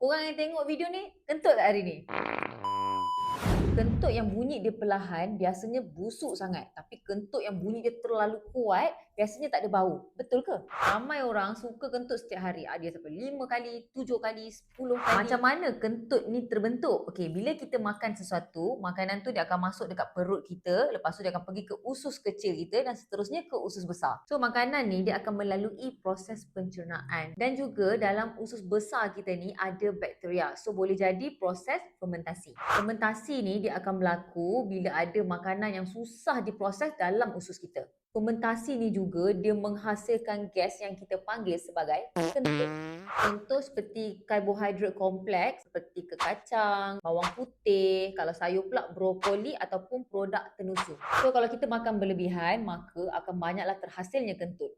Korang yang tengok video ni, kentut tak hari ni? Kentut yang bunyi dia perlahan biasanya busuk sangat. Tapi kentut yang bunyi dia terlalu kuat biasanya tak ada bau. Betul ke? Ramai orang suka kentut setiap hari. Ada sampai 5 kali, 7 kali, 10 kali. Macam mana kentut ni terbentuk? Okey, bila kita makan sesuatu, makanan tu dia akan masuk dekat perut kita, lepas tu dia akan pergi ke usus kecil kita dan seterusnya ke usus besar. So makanan ni dia akan melalui proses pencernaan. Dan juga dalam usus besar kita ni ada bakteria. So boleh jadi proses fermentasi. Fermentasi ni dia akan berlaku bila ada makanan yang susah diproses dalam usus kita. Fermentasi ni juga dia menghasilkan gas yang kita panggil sebagai kentut. Contoh seperti karbohidrat kompleks seperti kekacang, bawang putih, kalau sayur pula brokoli ataupun produk tenusuk. So kalau kita makan berlebihan maka akan banyaklah terhasilnya kentut.